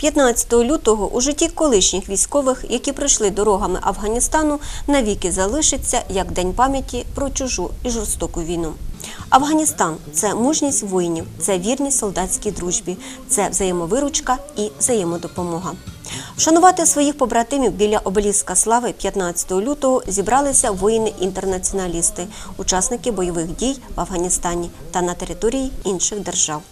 15 лютого у житті колишніх військових, які пройшли дорогами Афганістану, навіки залишиться як день пам'яті про чужу і жорстоку війну. Афганістан це мужність воїнів, це вірність солдатській дружбі, це взаємовиручка і взаємодопомога. Вшанувати своїх побратимів біля обеліска слави 15 лютого зібралися воїни-інтернаціоналісти, учасники бойових дій в Афганістані та на території інших держав.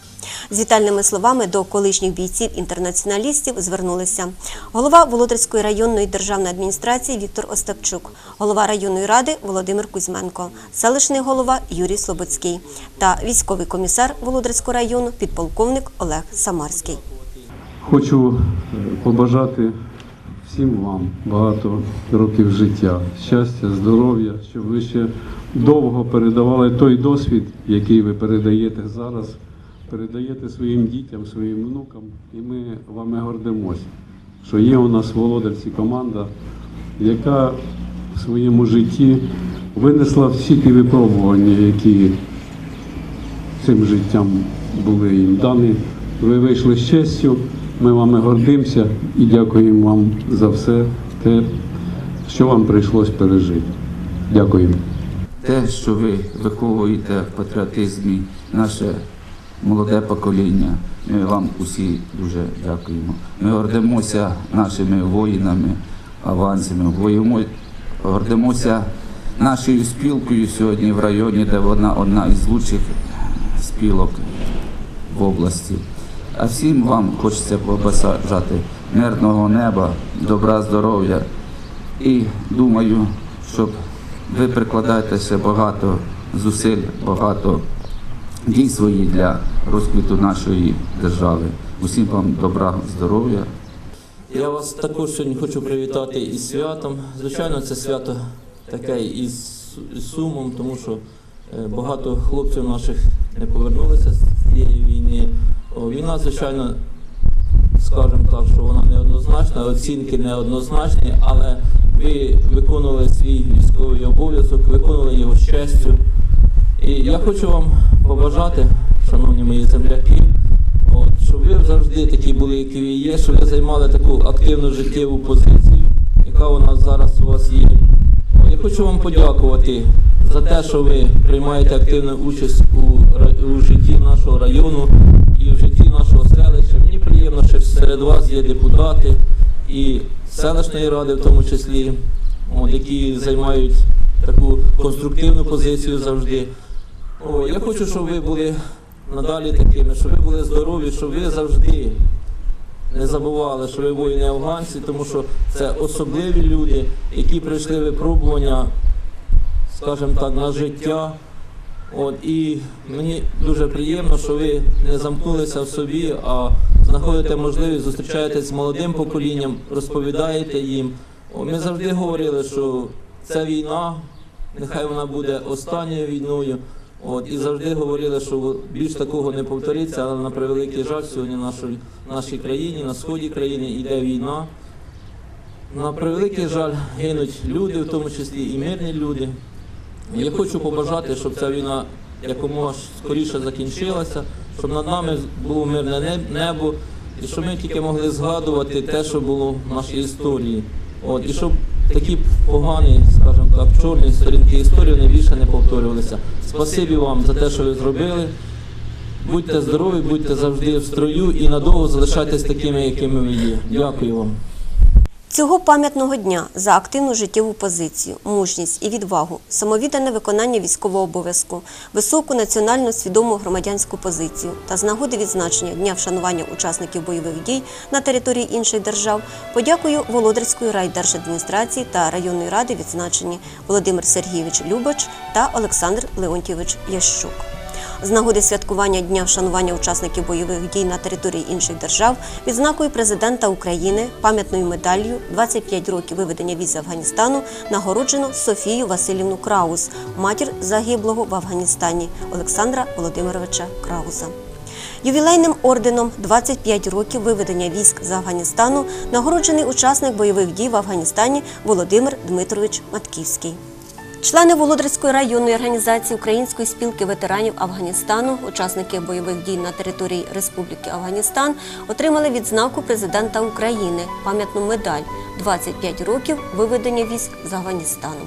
З вітальними словами до колишніх бійців-інтернаціоналістів звернулися голова Володарської районної державної адміністрації Віктор Остапчук, голова районної ради Володимир Кузьменко, селищний голова Юрій Слободський та військовий комісар Володарського району підполковник Олег Самарський. Хочу побажати всім вам багато років життя, щастя, здоров'я, щоб ви ще довго передавали той досвід, який ви передаєте зараз, передаєте своїм дітям, своїм внукам. І ми вами гордимося, що є у нас Володарці команда, яка в своєму житті винесла всі ті випробування, які цим життям були їм дані. Ви вийшли з честю, ми вами гордимося і дякуємо вам за все те, що вам прийшлось пережити. Дякуємо. те, що ви виховуєте в патріотизмі наше молоде покоління. Ми вам усі дуже дякуємо. Ми гордимося нашими воїнами, авансами, воюємо, гордимося нашою спілкою сьогодні в районі, де вона одна із лучших спілок в області. А всім вам хочеться побажати мирного неба, добра, здоров'я і думаю, щоб ви прикладаєте ще багато зусиль, багато дій своїх для розквіту нашої держави. Усім вам добра, здоров'я. Я вас також сьогодні хочу привітати із святом. Звичайно, це свято таке із сумом, тому що е, багато хлопців наших не повернулися з цієї війни. Війна, звичайно, скажімо так, що вона неоднозначна, оцінки неоднозначні, але ви виконували свій військовий обов'язок, виконували його з честю. І я хочу вам побажати, шановні мої земляки, От, щоб ви завжди такі були, які ви є, щоб ви займали таку активну життєву позицію, яка у нас зараз у вас є. Я хочу вам подякувати за те, що ви приймаєте активну участь у, у житті нашого району і в житті нашого селища. Мені приємно, що серед вас є депутати і селищної ради, в тому числі, от, які займають таку конструктивну позицію завжди. О, я хочу, щоб ви були надалі такими, щоб ви були здорові, щоб ви завжди не забували, що ви воїни афганці, тому що це особливі люди, які пройшли випробування, скажімо так, на життя. От, і мені дуже приємно, що ви не замкнулися в собі, а знаходите можливість зустрічаєтесь з молодим поколінням, розповідаєте їм. Ми завжди говорили, що ця війна, нехай вона буде останньою війною. От, і завжди говорили, що більш такого не повториться, але на превеликий жаль, сьогодні в нашій, нашій країні, на сході країни йде війна. На превеликий жаль гинуть люди, в тому числі і мирні люди. Я хочу побажати, щоб ця війна якомога скоріше закінчилася, щоб над нами було мирне небо, і щоб ми тільки могли згадувати те, що було в нашій історії. От, і щоб такі погані, скажімо так, чорні сторінки історії вони більше не повторювалися. Спасибі вам за те, що ви зробили. Будьте здорові, будьте завжди в строю і надовго залишайтесь такими, якими ви є. Дякую вам. Цього пам'ятного дня за активну життєву позицію, мужність і відвагу, самовіддане виконання військового обов'язку, високу національно свідому громадянську позицію та з нагоди відзначення дня вшанування учасників бойових дій на території інших держав, подякую Володарської райдержадміністрації та районної ради відзначені Володимир Сергійович Любач та Олександр Леонтійович Ящук. З нагоди святкування Дня вшанування учасників бойових дій на території інших держав відзнакою президента України пам'ятною медаллю 25 років виведення віз з Афганістану нагороджено Софію Васильівну Краус, матір загиблого в Афганістані Олександра Володимировича Крауза. Ювілейним орденом 25 років виведення військ з Афганістану нагороджений учасник бойових дій в Афганістані Володимир Дмитрович Матківський. Члени Володарської районної організації Української спілки ветеранів Афганістану, учасники бойових дій на території Республіки Афганістан, отримали відзнаку президента України пам'ятну медаль 25 років виведення військ з Афганістану.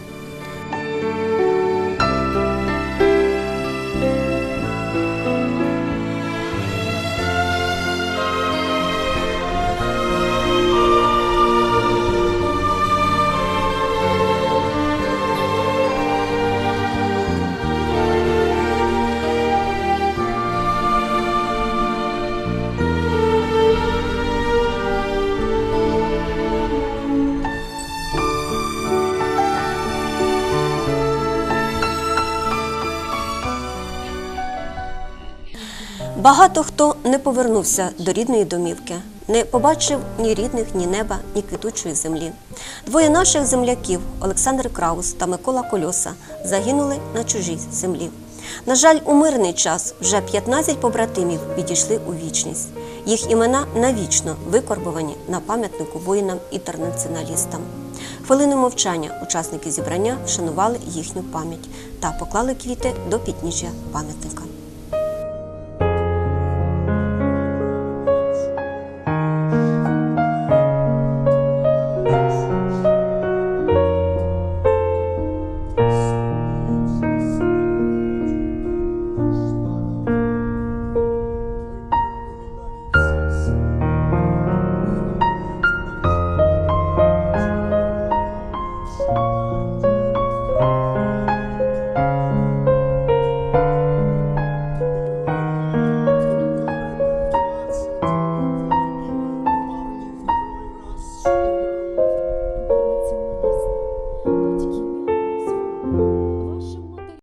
Багато хто не повернувся до рідної домівки, не побачив ні рідних, ні неба, ні квітучої землі. Двоє наших земляків Олександр Краус та Микола Кольоса загинули на чужій землі. На жаль, у мирний час вже 15 побратимів відійшли у вічність. Їх імена навічно викорбовані на пам'ятнику воїнам-інтернаціоналістам. Хвилину мовчання учасники зібрання вшанували їхню пам'ять та поклали квіти до підніжжя пам'ятника.